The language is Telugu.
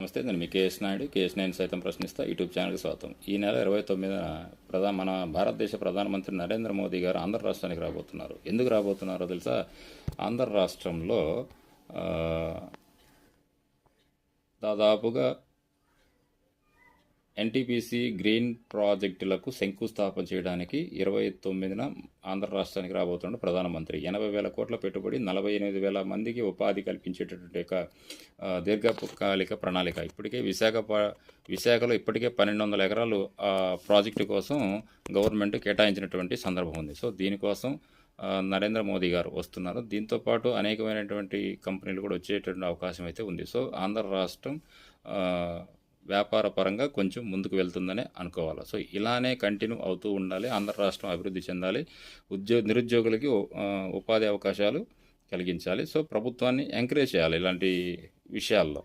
నమస్తే నేను మీ కేఎస్ నాయుడు. కేఎస్ నాయుడు సైతం ప్రశ్నిస్తా. యూట్యూబ్ ఛానల్కి స్వాగతం. ఈ నెల ఇరవై తొమ్మిదిన ప్రధాన మన భారతదేశ ప్రధానమంత్రి నరేంద్ర మోదీ గారు ఆంధ్ర రాష్ట్రానికి రాబోతున్నారు. ఎందుకు రాబోతున్నారో తెలుసా? ఆంధ్ర రాష్ట్రంలో దాదాపుగా ఎన్టీపీసీ గ్రీన్ ప్రాజెక్టులకు శంకుస్థాపన చేయడానికి ఇరవై తొమ్మిదిన ఆంధ్ర రాష్ట్రానికి రాబోతున్నాడు ప్రధానమంత్రి. ఎనభై వేల కోట్ల పెట్టుబడి నలభై ఎనిమిది వేల మందికి ఉపాధి కల్పించేటటువంటి ఒక దీర్ఘకాలిక ప్రణాళిక. ఇప్పటికే విశాఖ విశాఖలో ఇప్పటికే పన్నెండు వందల ఎకరాలు ప్రాజెక్టు కోసం గవర్నమెంట్ కేటాయించినటువంటి సందర్భం ఉంది. సో దీనికోసం నరేంద్ర మోదీ గారు వస్తున్నారు. దీంతో పాటు అనేకమైనటువంటి కంపెనీలు కూడా వచ్చేటువంటి అవకాశం అయితే ఉంది. సో ఆంధ్ర రాష్ట్రం వ్యాపార పరంగా కొంచెం ముందుకు వెళ్తుందనే అనుకోవాలి. సో ఇలానే కంటిన్యూ అవుతూ ఉండాలి. ఆంధ్ర రాష్ట్రం అభివృద్ధి చెందాలి. ఉద్యోగ నిరుద్యోగులకి ఉపాధి అవకాశాలు కలిగించాలి. సో ప్రభుత్వాన్ని ఎంకరేజ్ చేయాలి ఇలాంటి విషయాల్లో.